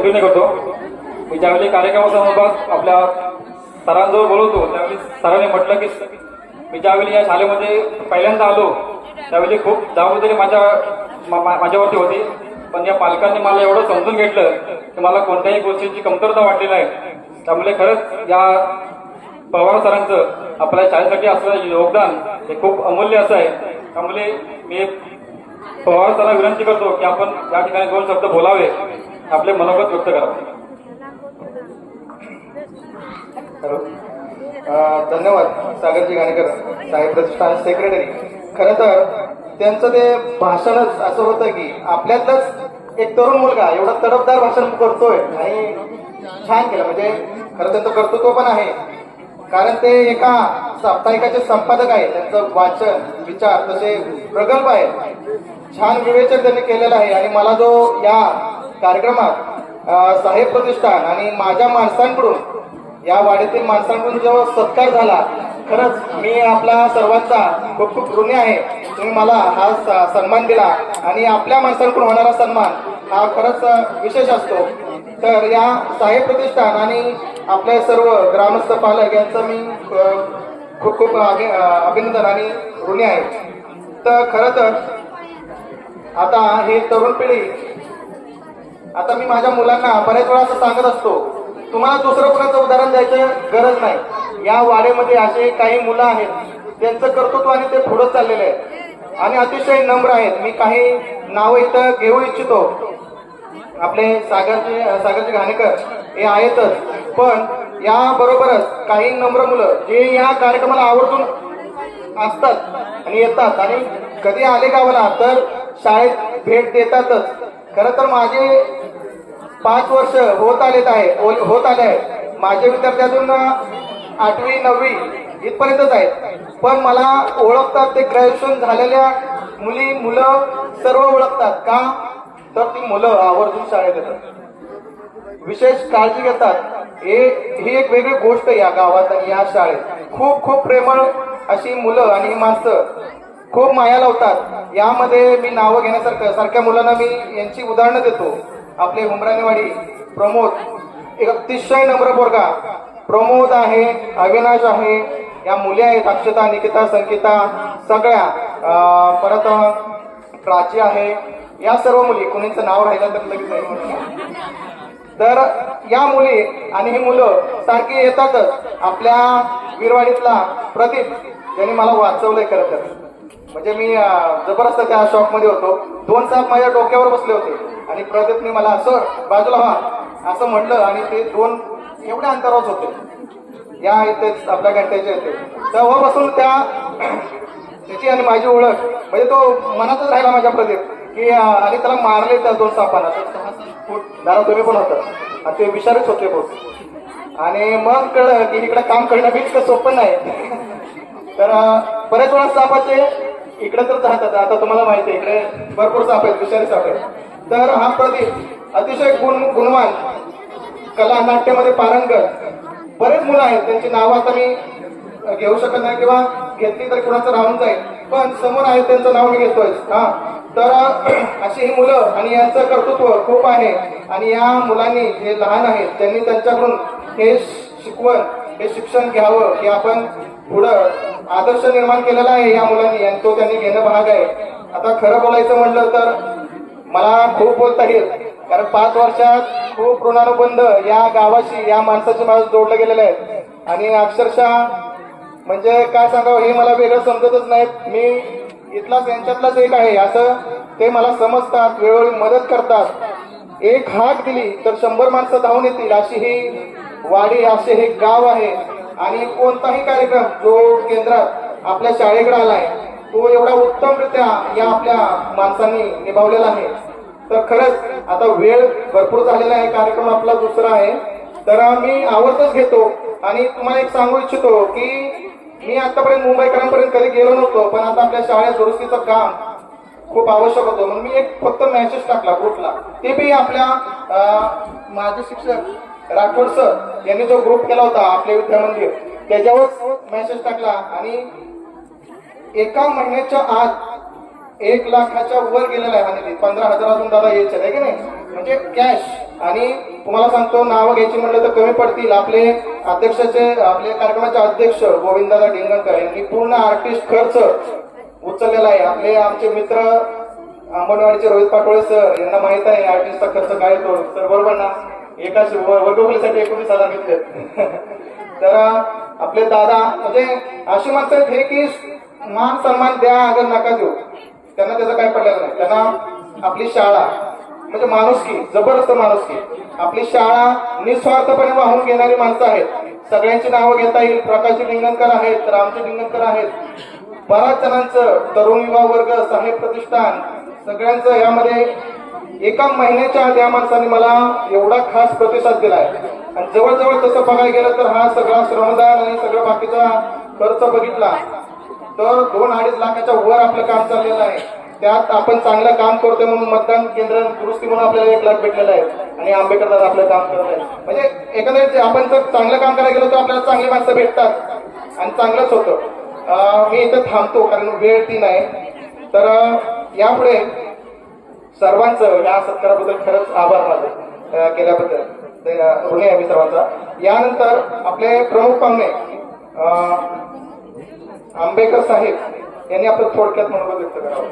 विनंती करतो. मी ज्यावेळी कार्यक्रमासंदर्भात आपल्या सरांजवळ बोलवतो त्यावेळी सरांनी म्हटलं की मी ज्यावेळी या शाळेमध्ये पहिल्यांदा आलो त्यावेळी खूप जबाबदारी माझ्या मा- माझ्यावरती होती. पण या पालकांनी मला एवढं समजून घेतलं की मला कोणत्याही गोष्टीची कमतरता वाटली नाही. त्यामुळे खरंच या पवार सरांचं आपल्या शाळेसाठी असलेलं योगदान हे खूप अमूल्य असं आहे. त्यामुळे मी पवार त्याला विनंती करतो की आपण या ठिकाणी दोन शब्द बोलावे. आपले मनोगत व्यक्त करावे धन्यवाद सागरजी गाणेकर साहेब प्रतिष्ठान सेक्रेटरी खरं तर त्यांचं ते भाषणच असं होतं की आपल्यातलाच एक तरुण मुलगा एवढा तडफदार भाषण करतोय आणि छान केलं. म्हणजे खरं त्यांचं कर्तृत्व पण आहे. कारण ते एका साप्ताहिकाचे संपादक आहेत. त्यांचं वाचन विचार तसे प्रगल्भ आहेत. छान विवेचन त्यांनी केलेलं आहे. आणि मला जो या कार्यक्रमात साहेब प्रतिष्ठान आणि माझ्या माणसांकडून या वाड्यातील माणसांकडून जो सत्कार झाला खरंच मी आपला सर्वांचा खूप खूप ऋणी आहे. तुम्ही मला हा स- सन्मान दिला. आणि आपल्या माणसांकडून होणारा सन्मान हा खरंच विशेष असतो. तर या साहेब प्रतिष्ठान आणि आपले सर्व ग्रामस्थ पालक यांचं मी खूप खूप अभि- अभिनंदन आणि ऋणी आहे तर खरं तर आता हे तरुण पिढी आता मी माझ्या मुलांना बऱ्याच वेळा असं सांगत असतो तुम्हाला दुसरं कुणाचं उदाहरण द्यायचं गरज नाही. या वाड्यामध्ये असे काही मुलं आहेत त्यांचं कर्तृत्व आणि ते पुढं चाललेले आहे आणि अतिशय नम्र आहेत. मी काही नावं इथं घेऊ इच्छितो. आपले सागरजी सागरचे घाणेकर हे आहेतच. पण या बरोबरच काही नम्र मुलं जे या कार्यक्रमाला आवडतून असतात आणि येतात. आणि कधी आले गावाला तर शाळेत भेट देतातच. खरं तर माझे पाच वर्ष होत आलेत आहे होत होत आले आहे. माझे विद्यार्थी अजून आठवी नववी इथपर्यंतच आहेत. पण मला ओळखतात ते ग्रॅज्युएशन झालेल्या मुली मुलं सर्व ओळखतात का? तर ती मुलं आवर्जून शाळेत येतात. विशेष काळजी घेतात. हे ही एक वेगळी गोष्ट या गावात आणि या शाळेत. खूप खूप प्रेमळ अशी मुलं आणि माणसं खूप माया लावतात. यामध्ये मी नावं घेण्यासारखं सारख्या मुलांना मी यांची उदाहरणं देतो. आपले हुमरानेवाडी प्रमोद एक अतिशय नम्र पोरगा. प्रमोद आहे अविनाश आहे या मुली आहेत अक्षता निकिता संकिता सगळ्या. परत प्राची आहे. या सर्व मुली कुणीचं नाव राहिलं तर लगेच नाही तर या मुली आणि ही मुलं सारखी येतातच आपल्या वीरवाडीतला प्रदीप ज्यांनी मला वाचवलंय खरं तर. म्हणजे मी जबरदस्त त्या शॉपमध्ये होतो. दोन साप माझ्या डोक्यावर बसले होते आणि प्रदीपने मला असं बाजूला व्हा. असं म्हटलं आणि ते दोन एवढ्या अंतरावर होते. या इथेच आपल्या घंट्याचे येते तेव्हापासून हो त्या त्याची आणि माझी ओळख. म्हणजे तो मनातच राहिला माझ्या प्रदीप. की आणि त्याला मारले त्या दोन सापांना. तर तुम्ही पण होतं. आणि ते विषारीच होते बहुत आणि मग कळलं की इकडे काम करणं बी इतकं सोपं नाही. तर बऱ्याच वेळा सापाचे इकडे तर राहतात. आता तुम्हाला माहिती आहे इकडे भरपूर साप आहेत विषारी साप आहेत. तर हा प्रदीप अतिशय गुण गुणवान कला नाट्यामध्ये पारंगत बरेच मुलं आहेत त्यांची नावं आता मी घेऊ शकत नाही किंवा घेतली तर कुणाचं राहून जाईल. पण समोर आहे त्यांचं नाव मी घेतोय हा. तर अशी ही मुलं आणि यांचं कर्तृत्व खूप आहे. आणि या मुलांनी जे लहान आहेत त्यांनी त्यांच्याकडून हे शिकवण हे शिक्षण घ्यावं की आपण पुढं आदर्श निर्माण केलेला आहे या मुलांनी आणि तो त्यांनी घेणं भाग आहे. आता खरं बोलायचं म्हटलं तर मला खूप बोलता येईल. कारण पाच वर्षात खूप ऋणानुबंध या गावाशी या माणसाशी माझं जोडलं गेलेलं आहे. आणि अक्षरशः म्हणजे काय सांगावं हे मला वेगळं समजतच नाहीत. मी इथलाच यांच्यातलाच एक आहे. असं ते मला समजतात वेळोवेळी मदत करतात. एक हाक दिली तर शंभर माणसं धावून येतील. अशी ही वाडी असे हे गाव आहे. आणि कोणताही कार्यक्रम जो केंद्रात आपल्या शाळेकडे आलाय तो एवढा उत्तमरित्या या आपल्या माणसांनी निभावलेला आहे. तर खरंच आता वेळ भरपूर झालेला आहे. कार्यक्रम आपला दुसरा आहे. तर मी आवडतच घेतो आणि तुम्हाला एक सांगू इच्छितो की मी आतापर्यंत मुंबईकरांपर्यंत कधी गेलो नव्हतो पण आता आपल्या शाळेत दुरुस्तीचं काम खूप आवश्यक होतं. म्हणून मी एक फक्त मेसेज टाकला ग्रुपला ते बी आपल्या माझे शिक्षक राठोड सर यांनी जो ग्रुप केला होता आपले विद्यामंदिर त्याच्यावर मेसेज टाकला आणि एका महिन्याच्या आत एक लाखाच्या वर गेलेला आहे हा निधी. पंधरा हजारातून दादा यायचं आहे की नाही? म्हणजे कॅश आणि तुम्हाला सांगतो नावं घ्यायची म्हणलं तर कमी पडतील. आपले अध्यक्षाचे आपले कार्यक्रमाचे अध्यक्ष गोविंदादा डिंगणकर यांनी पूर्ण आर्टिस्ट खर्च उचललेला आहे. आपले आमचे मित्र अंबनवाडीचे रोहित पाटोळे सर यांना माहीत आहे आर्टिस्टचा खर्च काय येतो सर बरोबर ना? एका वर्गोपलीसाठी एकोणीस हजार घेतले तर आपले दादा म्हणजे अशी माणसं आहेत हे की मान सन्मान द्या अगर नका देऊ. त्यांना त्याचं काय पडलेलं नाही. त्यांना आपली शाळा म्हणजे माणुसकी जबरदस्त माणुसकी आपली शाळा निस्वार्थपणे वाहून घेणारी माणसं आहेत. सगळ्यांची नावं घेता येईल. प्रकाशजी लिंगणकर आहेत रामजी लिंगणकर आहेत. बऱ्याच जणांचं तरुण युवा वर्ग साहेब प्रतिष्ठान सगळ्यांचं यामध्ये एका महिन्याच्या आधी या माणसाने मला एवढा खास प्रतिसाद दिलाय. आणि जवळजवळ तसं बघायला गेलं तर हा सगळा श्रमदान आणि सगळं बाकीचा खर्च बघितला तर दोन अडीच लाखाच्या वर आपलं काम चाललेलं आहे. त्यात आपण चांगलं काम करतोय म्हणून मतदान केंद्र दुरुस्ती म्हणून आपल्याला एक लाख भेटलेला आहे. आणि आंबेडकर दादा आपलं काम करत आहे म्हणजे एखाद्या आपण जर चांगलं काम करायला गेलो तर आपल्याला चांगली माणसं भेटतात. आणि चांगलंच होतं. मी इथं थांबतो कारण वेळ ती नाही. तर यापुढे सर्वांचं या सत्काराबद्दल खरंच आभार माझे केल्याबद्दल. ते, अं, ऋणी आहे मी सर्वांचा. यानंतर आपले प्रमुख पाहुणे आंबेकर साहेब यांनी आपलं थोडक्यात मनोगत व्यक्त करावं.